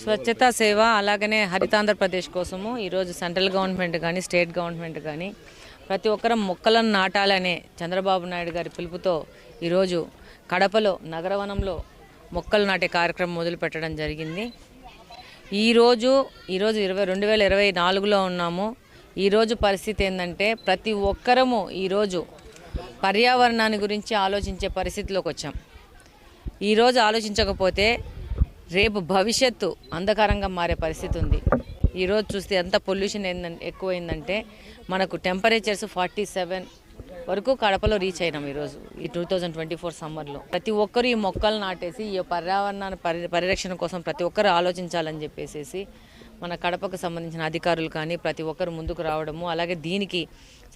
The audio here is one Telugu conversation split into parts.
స్వచ్ఛతా సేవ అలాగనే హరితాంధ్రప్రదేశ్ కోసము ఈరోజు సెంట్రల్ గవర్నమెంట్ కానీ స్టేట్ గవర్నమెంట్ కానీ ప్రతి ఒక్కరం మొక్కలను నాటాలనే చంద్రబాబు నాయుడు గారి పిలుపుతో ఈరోజు కడపలో నగరవనంలో మొక్కలు నాటే కార్యక్రమం మొదలు పెట్టడం జరిగింది. ఈరోజు ఈరోజు ఇరవై రెండు వేల ఇరవై నాలుగులో ఉన్నాము. ఈరోజు పరిస్థితి ఏంటంటే ప్రతి ఒక్కరము ఈరోజు పర్యావరణాన్ని గురించి ఆలోచించే పరిస్థితిలోకి వచ్చాం. ఈరోజు ఆలోచించకపోతే రేపు భవిష్యత్తు అంధకారంగా మారే పరిస్థితి ఉంది. ఈరోజు చూస్తే ఎంత పొల్యూషన్ ఏందంటే ఎక్కువైందంటే మనకు టెంపరేచర్స్ ఫార్టీ సెవెన్ వరకు కడపలో రీచ్ అయినాం ఈరోజు ఈ టూ థౌజండ్ ట్వంటీ ఫోర్ సమ్మర్లో. ప్రతి ఒక్కరు ఈ మొక్కలు నాటేసి ఈ పర్యావరణాన్ని పరి పరిరక్షణ కోసం ప్రతి ఒక్కరు ఆలోచించాలని చెప్పేసి మన కడపకు సంబంధించిన అధికారులు కానీ ప్రతి ఒక్కరు ముందుకు రావడము అలాగే దీనికి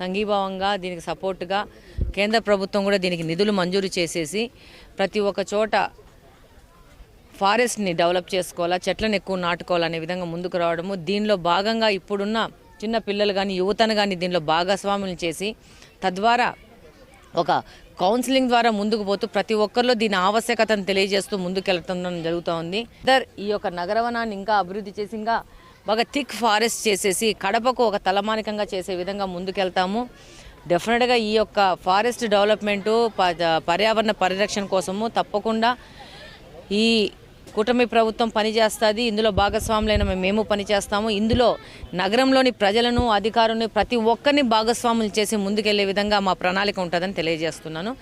సంఘీభావంగా దీనికి సపోర్ట్గా కేంద్ర ప్రభుత్వం కూడా దీనికి నిధులు మంజూరు చేసేసి ప్రతి ఒక్క చోట ఫారెస్ట్ని డెవలప్ చేసుకోవాలా చెట్లను ఎక్కువ నాటుకోవాలనే విధంగా ముందుకు రావడము దీనిలో భాగంగా ఇప్పుడున్న చిన్న పిల్లలు కానీ యువతను కానీ దీనిలో భాగస్వాములు చేసి తద్వారా ఒక కౌన్సిలింగ్ ద్వారా ముందుకు పోతూ ప్రతి ఒక్కరిలో దీని ఆవశ్యకతను తెలియజేస్తూ ముందుకెళ్తుండడం జరుగుతూ ఉంది. ఇద్దరు ఈ యొక్క నగరవనాన్ని ఇంకా అభివృద్ధి చేసి ఇంకా బాగా థిక్ ఫారెస్ట్ చేసేసి కడపకు ఒక తలమానికంగా చేసే విధంగా ముందుకెళ్తాము. డెఫినెట్గా ఈ యొక్క ఫారెస్ట్ డెవలప్మెంటు ప- పర్యావరణ పరిరక్షణ కోసము తప్పకుండా ఈ కూటమి ప్రభుత్వం పనిచేస్తుంది ఇందులో భాగస్వాములైన మేము పనిచేస్తాము. ఇందులో నగరంలోని ప్రజలను అధికారులను ప్రతి ఒక్కరిని భాగస్వాములు చేసి ముందుకెళ్ళే విధంగా మా ప్రణాళిక ఉంటుందని తెలియజేస్తున్నాను.